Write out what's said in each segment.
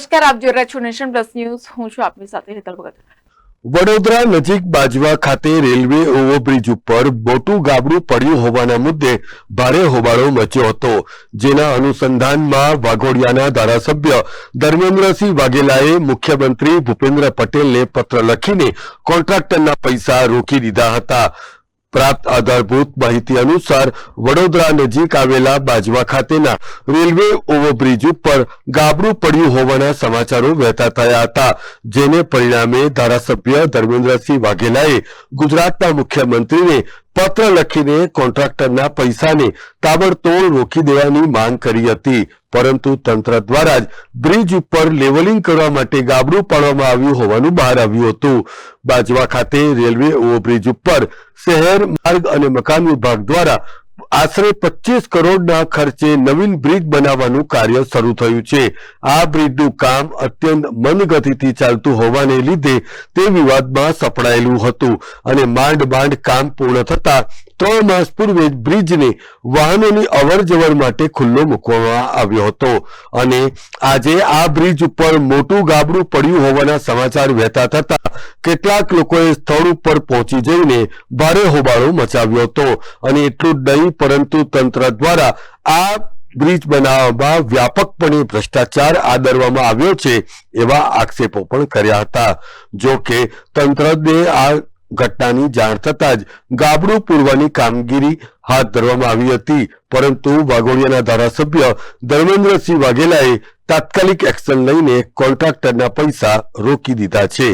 નમસ્કાર, આપ જોઈ રહ્યા છો નેશન પ્લસ ન્યૂઝ. હું છું આપની સાથે હેતલ ભગત. વડોદરા નજીક બાજવા ખાતે રેલવે ઓવરબ્રિજ ઉપર મોટું ગાબડું પડ્યું હોવાના મુદ્દે ભારે હોબાળો મચ્યો હતો. જેના અનુસંધાનમાં વાઘોડિયાના ધારાસભ્ય ધર્મેન્દ્રસિંહ વાઘેલાએ મુખ્યમંત્રી ભૂપેન્દ્ર પટેલને પત્ર લખીને કોન્ટ્રાક્ટરના પૈસા રોકી દીધા હતા. પ્રાપ્ત આધારભૂત માહિતી અનુસાર વડોદરા નજીક આવેલા બાજવા ખાતેના રેલવે ઓવરબ્રિજ ઉપર ગાબડું પડ્યું હોવાના સમાચારો વહેતા થયા હતા, જેને પરિણામે ધારાસભ્ય ધર્મેન્દ્રસિંહ વાઘેલાએ ગુજરાતના મુખ્યમંત્રીને પત્ર લખીને કોન્ટ્રાક્ટરના પૈસાને તાબડતોડ રોકી દેવાની માંગ કરી હતી. પરંતુ તંત્ર દ્વારા જ બ્રિજ ઉપર લેવલિંગ કરવા માટે ગાબડું પાડવામાં આવ્યું હોવાનું બહાર આવ્યું હતું. બાજવા ખાતે રેલવે ઓવરબ્રિજ ઉપર શહેર, માર્ગ અને મકાન વિભાગ દ્વારા આશરે પચીસ કરોડના ખર્ચે નવીન બ્રિજ બનાવવાનું કાર્ય શરૂ થયું છે. આ બ્રિજનું કામ અત્યંત મંદગતિથી ચાલતું હોવાને લીધે તે વિવાદમાં સપડાયેલું હતું અને માંડ માંડ કામ પૂર્ણ થતા ત્રણ માસ પૂર્વે જ બ્રિજને વાહનોની અવર જવર માટે ખુલ્લો મૂકવામાં આવ્યો હતો. અને આજે આ બ્રિજ ઉપર મોટું ગાબડું પડ્યું હોવાના સમાચાર વહેતા થતા કેટલાક લોકોએ સ્થળ ઉપર પહોંચી જઈને ભારે હોબાળો મચાવ્યો હતો. અને એટલું નહીં, પરંતુ તંત્ર દ્વારા આ બ્રિજ બનાવવામાં વ્યાપકપણે ભ્રષ્ટાચાર આદરવામાં આવ્યો છે એવા આક્ષેપો પણ કર્યા હતા. જો કે તંત્રને આ ઘટનાની જાણ થતાં જ ગાબડું પૂરવાની કામગીરી હાથ ધરવામાં આવી હતી. પરંતુ વાઘોડિયાના ધારાસભ્ય ધર્મેન્દ્રસિંહ વાઘેલાએ તાત્કાલિક એક્શન લઈને કોન્ટ્રાક્ટરના પૈસા રોકી દીધા છે.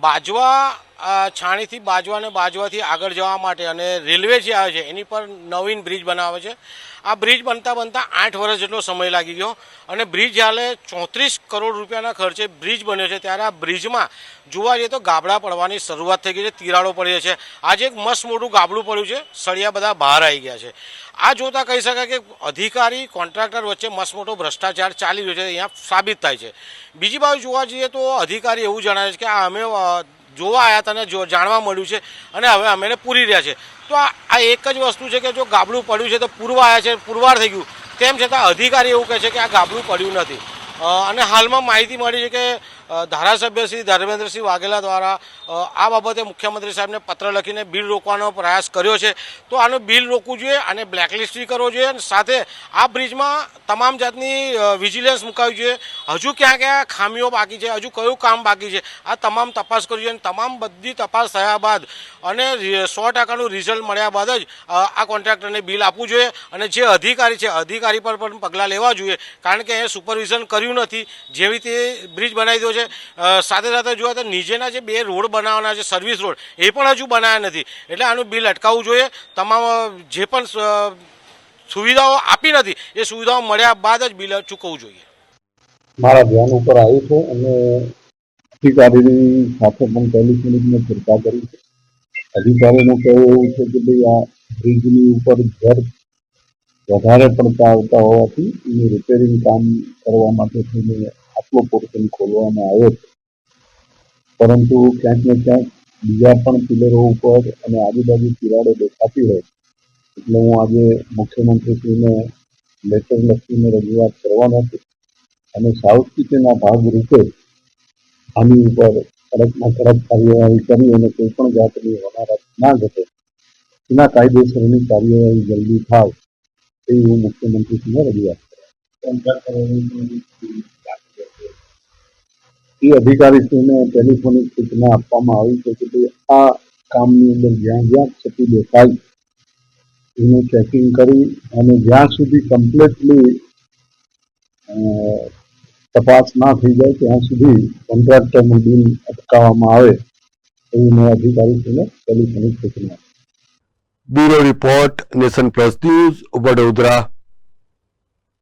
બાજવા છાણીથી બાજવા અને બાજવાથી આગળ જવા માટે અને રેલવે જે આવે છે, એની પર નવીન બ્રિજ બનાવે છે. આ બ્રિજ બનતા બનતા આઠ વર્ષ જેટલો સમય લાગી ગયો અને બ્રિજ હાલે ચોત્રીસ કરોડ રૂપિયાના ખર્ચે બ્રિજ બન્યો છે. ત્યારે આ બ્રિજમાં જોવા જઈએ તો ગાબડા પડવાની શરૂઆત થઈ ગઈ છે, તિરાડો પડી છે. આજે એક મસ્ત મોટું ગાબડું પડ્યું છે, સળિયા બધા બહાર આવી ગયા છે. આ જોતા કહી શકાય કે અધિકારી, કોન્ટ્રાક્ટર વચ્ચે મસ્ત મોટો ભ્રષ્ટાચાર ચાલી રહ્યો છે, અહીંયા સાબિત થાય છે. બીજી બાજુ જોવા જઈએ તો અધિકારી એવું જણાવે છે કે આ અમે જોવા આવ્યા હતા અને જાણવા મળ્યું છે અને હવે અમે પૂરી રહ્યા છે. તો આ એક જ વસ્તુ છે કે જો ગાબડું પડ્યું છે તો પૂરવા આવ્યા છે, પુરવાર થઈ ગયું. તેમ છતાં અધિકારી એવું કહે છે કે આ ગાબડું પડ્યું નથી. અને હાલમાં માહિતી મળી છે કે ધારાસભ્ય શ્રી ધર્મેન્દ્રસિંહ વાઘેલા દ્વારા આ બાબતે મુખ્યમંત્રી સાહેબને પત્ર લખીને બિલ રોકવાનો પ્રયાસ કર્યો છે. તો આનું બિલ રોકવું જોઈએ અને બ્લેકલિસ્ટ કરવો જોઈએ અને સાથે આ બ્રિજમાં તમામ જાતની વિજિલન્સ મુકાવવી જોઈએ. હજુ ક્યાં ક્યાં ખામીઓ બાકી છે? હજુ કયું કામ બાકી છે? આ તમામ તપાસ કરવી જોઈએ અને તમામ બધી તપાસ થયા બાદ અને સો ટકાનું રિઝલ્ટ મળ્યા બાદ જ આ કોન્ટ્રાક્ટરને બિલ આપવું જોઈએ અને જે અધિકારી છે, અધિકારી પર પણ પગલાં લેવા જોઈએ. કારણ કે એ સુપરવિઝન કર્યું નથી. જેવી તે બ્રિજ બનાવી દો છે. સાથે સાથે જોવા તો નીચેના જે બે રોડ બનાવવાના છે સર્વિસ રોડ, એ પણ હજુ બનાવ્યા નથી. એટલે આનું બિલ અટકાવવું જોઈએ. તમામ જે પણ સુવિધાઓ આપી નથી, એ સુવિધાઓ મળ્યા બાદ જ બિલ ચૂકવવું જોઈએ. મારા ધ્યાન ઉપર આવ્યું છે અને અધિકારીની સાથે પણ મેં ચર્ચા કરી છે. અધિકારીનું કહેવું એવું છે કે ભાઈ આ બ્રિજની ઉપર ઘર વધારે પડતા આવતા હોવાથી એનું રિપેરિંગ કામ કરવા માટે થઈને આટલો પોર્શન ખોલવામાં આવ્યો છે. પરંતુ ક્યાંક ને ક્યાંક બીજા પણ પિલરો ઉપર અને આજુબાજુ તિરાડો દેખાતી હોય એટલે હું આજે મુખ્યમંત્રીશ્રીને લેટર લખીને રજૂઆત કરવાનો છું અને સાવચેતીના ભાગરૂપે આની ઉપર કડકમાં કડક કાર્યવાહી કરી અને કોઈ પણ જાતની હોનારત ના ઘટે. એના કાયદેસરની કાર્યવાહી જલ્દી થાય એવી હું મુખ્યમંત્રીશ્રીને રજૂઆત કરું એ અધિકારીશ્રીને ટેલિફોનિક સૂચના આપવામાં આવી છે કે ભાઈ આ કામની અંદર જ્યાં જ્યાં ક્ષતિ દેખાય એનું ચેકિંગ કરી અને જ્યાં સુધી કમ્પ્લીટલી તપાસ ના થઈ જાય ત્યાં સુધી કોન્ટ્રાક્ટરનું બિલ અટકાવવામાં આવે, એવી મેં અધિકારીશ્રીને ટેલિફોનિક સૂચના. Bureau report, nation plus news, Vadodara